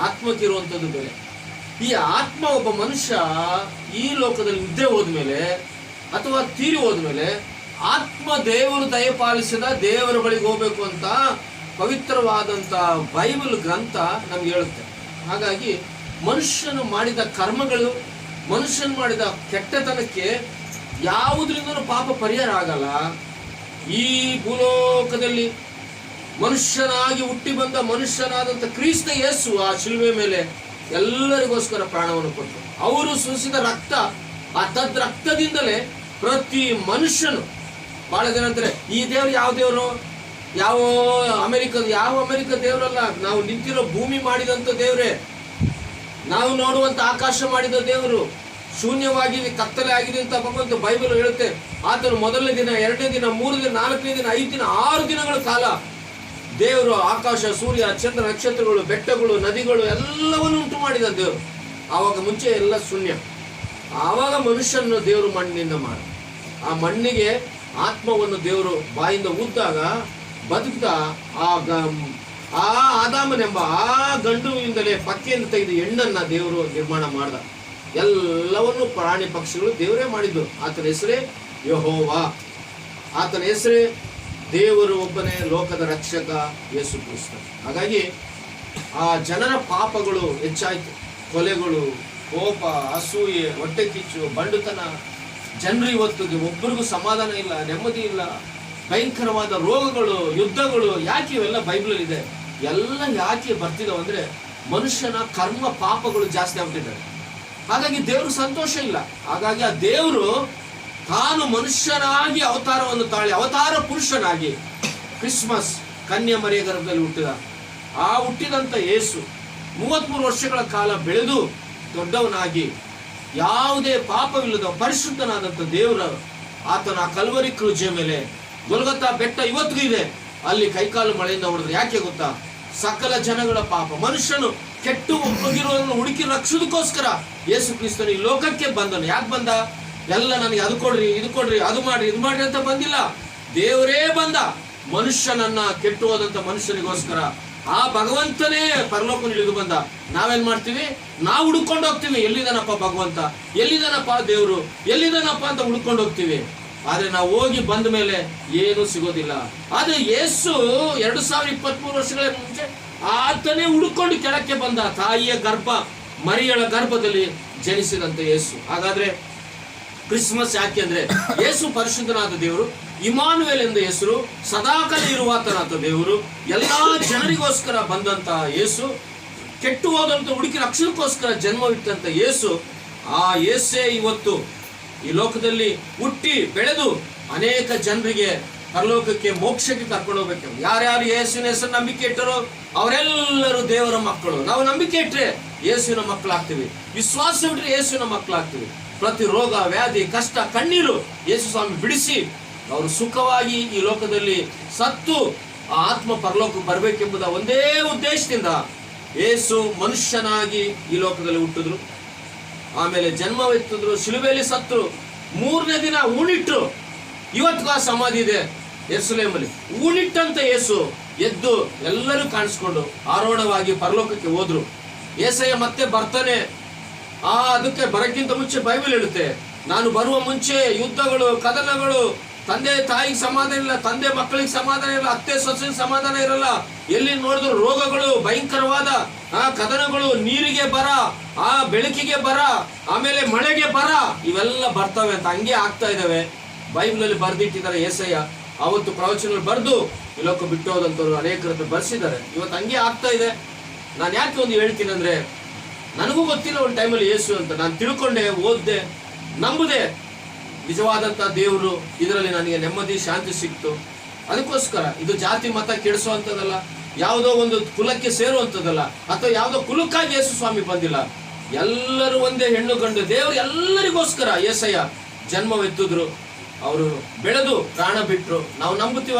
ಆತ್ಮಕ್ಕೆ ಇರುವಂಥದ್ದು ಬೇರೆ. ಈ ಆತ್ಮ ಒಬ್ಬ ಮನುಷ್ಯ ಈ ಲೋಕದಲ್ಲಿ ನಿದ್ರೆ ಹೋದ್ಮೇಲೆ ಅಥವಾ ತೀರಿ ಹೋದ್ಮೇಲೆ ಆತ್ಮ ದೇವರು ದಯಪಾಲಿಸಿದ ದೇವರ ಬಳಿಗೆ ಹೋಗ್ಬೇಕು ಅಂತ ಪವಿತ್ರವಾದಂಥ ಬೈಬಲ್ ಗ್ರಂಥ ನಮ್ಗೆ ಹೇಳುತ್ತೆ. ಹಾಗಾಗಿ ಮನುಷ್ಯನು ಮಾಡಿದ ಕರ್ಮಗಳು, ಮನುಷ್ಯನು ಮಾಡಿದ ಕೆಟ್ಟತನಕ್ಕೆ ಯಾವುದರಿಂದ ಪಾಪ ಪರಿಹಾರ ಆಗಲ್ಲ. ಈ ಭೂಲೋಕದಲ್ಲಿ ಮನುಷ್ಯನಾಗಿ ಹುಟ್ಟಿ ಬಂದ ಮನುಷ್ಯನಾದಂಥ ಕ್ರಿಸ್ತ ಯೇಸು ಆ ಶಿಲುವೆ ಮೇಲೆ ಎಲ್ಲರಿಗೋಸ್ಕರ ಪ್ರಾಣವನ್ನು ಕೊಟ್ಟರು. ಅವರು ಸುರಿಸಿದ ರಕ್ತ, ಆ ತದ್ ರಕ್ತದಿಂದಲೇ ಪ್ರತಿ ಮನುಷ್ಯನು ಬಹಳ ಜನ ಅಂತಾರೆ, ಈ ದೇವರು ಯಾವ ದೇವರು? ಯಾವ ಅಮೆರಿಕದ, ಯಾವ ಅಮೆರಿಕ ದೇವರಲ್ಲ? ನಾವು ನಿಂತಿರೋ ಭೂಮಿ ಮಾಡಿದಂಥ ದೇವರೇ. ನಾವು ನೋಡುವಂತ ಆಕಾಶ ಮಾಡಿದ ದೇವರು. ಶೂನ್ಯವಾಗಿ ಕತ್ತಲೆ ಆಗಿದೆ ಅಂತ ಭಗವಂತ ಬೈಬಲ್ ಹೇಳುತ್ತೆ. ಆತನು ಮೊದಲನೇ ದಿನ, ಎರಡನೇ ದಿನ, ಮೂರನೇ ದಿನ ನಾಲ್ಕನೇ ದಿನ, ಐದು ದಿನ, ಆರು ದಿನಗಳ ಕಾಲ ದೇವರು, ಆಕಾಶ, ಸೂರ್ಯ, ಚಂದ್ರ, ನಕ್ಷತ್ರಗಳು, ಬೆಟ್ಟಗಳು, ನದಿಗಳು ಎಲ್ಲವನ್ನು ಉಂಟು ಮಾಡಿದ ದೇವರು. ಆವಾಗ ಮುಂಚೆ ಎಲ್ಲ ಶೂನ್ಯ. ಆವಾಗ ಮನುಷ್ಯನನ್ನು ದೇವರು ಮಣ್ಣಿನಿಂದ ಮಾಡ ಆ ಮಣ್ಣಿಗೆ ಆತ್ಮವನ್ನು ದೇವರು ಬಾಯಿಂದ ಊದ್ದಾಗ ಬದುಕ್ತಾ ಆ ಆ ಆದಾಮನೆಂಬ ಆ ಗಂಡುವಿಂದಲೇ ಪಕ್ಕೆಯಿಂದ ತೆಗೆದು ಹೆಣ್ಣನ್ನು ದೇವರು ನಿರ್ಮಾಣ ಮಾಡ್ದ. ಎಲ್ಲವನ್ನು ಪ್ರಾಣಿ ಪಕ್ಷಿಗಳು ದೇವರೇ ಮಾಡಿದ್ದು. ಆತನ ಹೆಸರೇ ಯಹೋವಾ. ಆತನ ಹೆಸರೇ ದೇವರು ಒಬ್ಬನೇ ಲೋಕದ ರಕ್ಷಕ ಯೇಸು ಕ್ರಿಸ್ತ. ಹಾಗಾಗಿ ಆ ಜನರ ಪಾಪಗಳು ಹೆಚ್ಚಾಯಿತು. ಕೊಲೆಗಳು, ಕೋಪ, ಅಸೂಯೆ, ಹೊಟ್ಟೆ ಕಿಚ್ಚು, ಬಂಡುತನ. ಜನರು ಇವತ್ತಿಗೆ ಒಬ್ಬರಿಗೂ ಸಮಾಧಾನ ಇಲ್ಲ, ನೆಮ್ಮದಿ ಇಲ್ಲ. ಭಯಂಕರವಾದ ರೋಗಗಳು, ಯುದ್ಧಗಳು ಯಾಕೆ ಇವೆಲ್ಲ ಬೈಬಲ್ ಇದೆ? ಎಲ್ಲ ಯಾಕೆ ಬರ್ತಿದಾವೆ ಅಂದ್ರೆ ಮನುಷ್ಯನ ಕರ್ಮ ಪಾಪಗಳು ಜಾಸ್ತಿ ಆಗ್ತಿದ್ದಾರೆ ಹಾಗಾಗಿ ದೇವರು ಸಂತೋಷ ಇಲ್ಲ. ಹಾಗಾಗಿ ಆ ದೇವರು ತಾನು ಮನುಷ್ಯನಾಗಿ ಅವತಾರವನ್ನು ತಾಳಿ, ಅವತಾರ ಪುರುಷನಾಗಿ ಕ್ರಿಸ್ಮಸ್ ಕನ್ಯಾ ಮರಿಯ ಗರ್ಭದಲ್ಲಿ ಹುಟ್ಟಿದ. ಆ ಹುಟ್ಟಿದಂಥ ಯೇಸು ಮೂವತ್ಮೂರು ವರ್ಷಗಳ ಕಾಲ ಬೆಳೆದು ದೊಡ್ಡವನಾಗಿ ಯಾವುದೇ ಪಾಪವಿಲ್ಲದ ಪರಿಶುದ್ಧನಾದಂಥ ದೇವರ ಆತನ ಕಲ್ವರಿ ಕೃಜೆ ಮೇಲೆ ಗೊಲ್ಗತ್ತಾ ಬೆಟ್ಟ ಇವತ್ತಿಗೂ ಇದೆ. ಅಲ್ಲಿ ಕೈಕಾಲು ಮಳೆಯಿಂದ ಹೊಡೆದ್ರೆ ಯಾಕೆ ಗೊತ್ತಾ? ಸಕಲ ಜನಗಳ ಪಾಪ. ಮನುಷ್ಯನು ಕೆಟ್ಟು ಹೋಗಿರೋದನ್ನು ಹುಡುಕಿ ರಕ್ಷೋದಕ್ಕೋಸ್ಕರ ಯೇಸು ಕ್ರಿಸ್ತನು ಈ ಲೋಕಕ್ಕೆ ಬಂದನು. ಯಾಕೆ ಬಂದ? ಎಲ್ಲ ನನಗೆ ಅದು ಕೊಡ್ರಿ, ಇದು ಕೊಡ್ರಿ, ಅದು ಮಾಡ್ರಿ, ಇದು ಮಾಡ್ರಿ ಅಂತ ಬಂದಿಲ್ಲ. ದೇವರೇ ಬಂದ. ಮನುಷ್ಯನನ್ನ ಕೆಟ್ಟು ಹೋದಂತ ಮನುಷ್ಯನಿಗೋಸ್ಕರ ಆ ಭಗವಂತನೇ ಪರಲೋಕ ಇಳಿದು ಬಂದ. ನಾವೇನ್ ಮಾಡ್ತೀವಿ? ನಾವು ಹುಡುಕೊಂಡು ಹೋಗ್ತೀವಿ. ಎಲ್ಲಿದಾನಪ್ಪ ಭಗವಂತ? ಎಲ್ಲಿದಾನಪ್ಪ ದೇವರು? ಎಲ್ಲಿದಾನಪ್ಪ ಅಂತ ಹುಡುಕೊಂಡು ಹೋಗ್ತೀವಿ. ಆದ್ರೆ ನಾವು ಹೋಗಿ ಬಂದ ಮೇಲೆ ಏನು ಸಿಗೋದಿಲ್ಲ. ಆದ್ರೆ ಯೇಸು ಎರಡು ಸಾವಿರ ಇಪ್ಪತ್ತ್ ಮೂರು ವರ್ಷಗಳ ಮುಂಚೆ ಆತನೇ ಹುಡುಕೊಂಡು ಕೆಳಕ್ಕೆ ಬಂದ. ತಾಯಿಯ ಗರ್ಭ, ಮರಿಯಳ ಗರ್ಭದಲ್ಲಿ ಜನಿಸಿದಂತ ಯೇಸು. ಹಾಗಾದ್ರೆ ಕ್ರಿಸ್ಮಸ್ ಯಾಕೆ ಅಂದ್ರೆ ಯೇಸು ಪರಿಶುದ್ಧನಾದ ದೇವರು ಇಮಾನುವೇಲ್ ಎಂದ ಹೆಸರು, ಸದಾಕಾಲ ಇರುವಾತನಾದ ದೇವರು, ಎಲ್ಲಾ ಜನರಿಗೋಸ್ಕರ ಬಂದಂತ ಯೇಸು, ಕೆಟ್ಟು ಹೋದಂತ ಹುಡುಕಿ ರಕ್ಷಣಕ್ಕೋಸ್ಕರ ಜನ್ಮವಿಟ್ಟಂತ ಯೇಸು, ಆ ಯೇಸೇ ಇವತ್ತು ಈ ಲೋಕದಲ್ಲಿ ಹುಟ್ಟಿ ಬೆಳೆದು ಅನೇಕ ಜನರಿಗೆ ಪರಲೋಕಕ್ಕೆ ಮೋಕ್ಷಕ್ಕೆ ಕರ್ಕೊಂಡು ಹೋಗ್ಬೇಕು. ಯಾರ್ಯಾರು ಯೇಸುವಿನ ಹೆಸರು ನಂಬಿಕೆ ಇಟ್ಟರೋ ಅವರೆಲ್ಲರೂ ದೇವರ ಮಕ್ಕಳು. ನಾವು ನಂಬಿಕೆ ಇಟ್ಟರೆ ಯೇಸುವಿನ ಮಕ್ಕಳಾಗ್ತೀವಿ. ವಿಶ್ವಾಸ ಇಟ್ಟರೆ ಯೇಸುವಿನ ಮಕ್ಕಳಾಗ್ತೀವಿ. ಪ್ರತಿ ರೋಗ ವ್ಯಾಧಿ, ಕಷ್ಟ, ಕಣ್ಣೀರು ಯೇಸು ಸ್ವಾಮಿ ಬಿಡಿಸಿ ಅವರು ಸುಖವಾಗಿ ಈ ಲೋಕದಲ್ಲಿ ಸತ್ತು ಆ ಆತ್ಮ ಪರಲೋಕ ಬರಬೇಕೆಂಬುದ ಒಂದೇ ಉದ್ದೇಶದಿಂದ ಏಸು ಮನುಷ್ಯನಾಗಿ ಈ ಲೋಕದಲ್ಲಿ ಹುಟ್ಟಿದ್ರು. ಆಮೇಲೆ ಜನ್ಮವೆತ್ತಿದ್ರು, ಶಿಲುಬೆಯಲ್ಲಿ ಸತ್ರು ಮೂರನೇ ದಿನ ಊಣಿಟ್ಟರು ಇವತ್ತು ಆ ಸಮಾಧಿ ಇದೆ ಎರ್ಸುಲೇಮಲ್ಲಿ ಊಣಿಟ್ಟಂತ ಏಸು ಎದ್ದು ಎಲ್ಲರೂ ಕಾಣಿಸ್ಕೊಂಡು ಆರೋಹಣವಾಗಿ ಪರಲೋಕಕ್ಕೆ ಹೋದ್ರು. ಏಸಯ್ಯ ಮತ್ತೆ ಬರ್ತಾನೆ. ಆ, ಅದಕ್ಕೆ ಬರಕ್ಕಿಂತ ಮುಂಚೆ ಬೈಬಲ್ ಹೇಳುತ್ತೆ. ನಾನು ಬರುವ ಮುಂಚೆ ಯುದ್ಧಗಳು, ಕದನಗಳು, ತಂದೆ ತಾಯಿಗೆ ಸಮಾಧಾನ ಇಲ್ಲ, ತಂದೆ ಮಕ್ಕಳಿಗೆ ಸಮಾಧಾನ ಇಲ್ಲ, ಅತ್ತೆ ಸೊಸೆಗೆ ಸಮಾಧಾನ ಇರಲ್ಲ. ಎಲ್ಲಿ ನೋಡಿದ್ರು ರೋಗಗಳು, ಭಯಂಕರವಾದ, ಆ, ಕದನಗಳು, ನೀರಿಗೆ ಬರ, ಆ, ಬೆಳಕಿಗೆ ಬರ, ಆಮೇಲೆ ಮಳೆಗೆ ಬರ, ಇವೆಲ್ಲ ಬರ್ತವೆ ಅಂತ ಹಂಗೆ ಆಗ್ತಾ ಇದಾವೆ ಬೈಬಲಲ್ಲಿ ಬರ್ದಿಟ್ಟಿದ್ದಾರೆ ಏಸಯ್ಯ. ಅವತ್ತು ಪ್ರವಚನ ಬರೆದು ಲೋಕ ಬಿಟ್ಟು ಹೋದಂಥವ್ರು ಅನೇಕರ ಬರೆಸಿದ್ದಾರೆ ಬರ್ಸಿದ್ದಾರೆ. ಇವತ್ತು ಹಂಗೆ ಆಗ್ತಾ ಇದೆ. ನಾನು ಯಾಕೆ ಒಂದು ಹೇಳ್ತೀನಿ ಅಂದ್ರೆ ನನಗೂ ಗೊತ್ತಿಲ್ಲ ಒಂದು ಟೈಮಲ್ಲಿ ಯೇಸು ಅಂತ. ನಾನು ತಿಳ್ಕೊಂಡೆ, ಓದ್ದೆ, ನಂಬುದೇ. ನಿಜವಾದಂಥ ದೇವರು, ಇದರಲ್ಲಿ ನನಗೆ ನೆಮ್ಮದಿ, ಶಾಂತಿ ಸಿಕ್ತು. ಅದಕ್ಕೋಸ್ಕರ ಇದು ಜಾತಿ, ಮತ ಕೆಡಿಸುವಂಥದ್ದಲ್ಲ, ಯಾವುದೋ ಒಂದು ಕುಲಕ್ಕೆ ಸೇರುವಂಥದ್ದಲ್ಲ, ಅಥವಾ ಯಾವುದೋ ಕುಲಕ್ಕಾಗಿ ಯೇಸು ಸ್ವಾಮಿ ಬಂದಿಲ್ಲ. ಎಲ್ಲರೂ ಒಂದೇ ಹೆಣ್ಣು ಗಂಡು, ದೇವರು ಎಲ್ಲರಿಗೋಸ್ಕರ ಏಸಯ್ಯ ಜನ್ಮವೆತ್ತಿದ್ರು. ಅವರು ಬೆಳೆದು ಪ್ರಾಣ ಬಿಟ್ಟರು ನಾವು ನಂಬುತ್ತೀವ?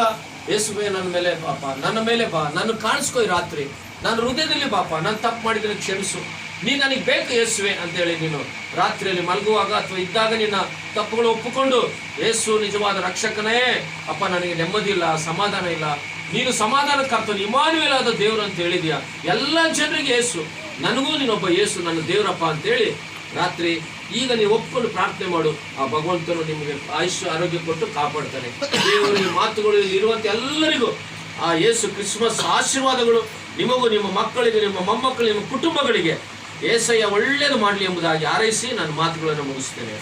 ಯೇಸುವೆ ನನ್ನ ಮೇಲೆ ಪಾಪ. ನನ್ನ ಮೇಲೆ ಬಾ. ನನ್ನ ಕಾಣಿಸ್ಕೊಯ್ ರಾತ್ರಿ. ನನ್ನ ಹೃದಯದಲ್ಲಿ ಪಾಪ. ನಾನು ತಪ್ಪು ಮಾಡಿದ್ರೆ ಕ್ಷಮಿಸು. ನೀ ನನಗೆ ಬೇಕು ಯೇಸುವೆ ಅಂತೇಳಿ ನೀನು ರಾತ್ರಿಯಲ್ಲಿ ಮಲಗುವಾಗ ಅಥವಾ ಇದ್ದಾಗ ನಿನ್ನ ತಪ್ಪುಗಳು ಒಪ್ಪಿಕೊಂಡು, ಯೇಸು ನಿಜವಾದ ರಕ್ಷಕನೇ, ಅಪ್ಪ ನನಗೆ ನೆಮ್ಮದಿ ಇಲ್ಲ, ಸಮಾಧಾನ ಇಲ್ಲ. ನೀನು ಸಮಾಧಾನ ಕರ್ತನು ಆದ ದೇವರು ಅಂತ ಹೇಳಿದ್ಯಾ? ಎಲ್ಲ ಜನರಿಗೆ ಯೇಸು, ನನಗೂ ನೀನೊಬ್ಬ ಯೇಸು, ನನ್ನ ದೇವರಪ್ಪ ಅಂತೇಳಿ ರಾತ್ರಿ ಈಗ ನೀವು ಒಪ್ಪಿಕೊಂಡು ಪ್ರಾರ್ಥನೆ ಮಾಡು. ಆ ಭಗವಂತನು ನಿಮಗೆ ಆಯುಷ್ ಆರೋಗ್ಯ ಕೊಟ್ಟು ಕಾಪಾಡ್ತಾನೆ. ದೇವರು ಈ ಮಾತುಗಳು ಇರುವಂತ ಎಲ್ಲರಿಗೂ ಆ ಯೇಸು ಕ್ರಿಸ್ಮಸ್ ಆಶೀರ್ವಾದಗಳು ನಿಮಗೂ, ನಿಮ್ಮ ಮಕ್ಕಳಿಗೆ, ನಿಮ್ಮ ಮೊಮ್ಮಕ್ಕಳು ನಿಮ್ಮ ಕುಟುಂಬಗಳಿಗೆ ಏಸಯ್ಯ ಒಳ್ಳೆಯದು ಮಾಡಲಿ ಎಂಬುದಾಗಿ ಹಾರೈಸಿ ನಾನು ಮಾತುಗಳನ್ನು ಮುಗಿಸ್ತೇನೆ.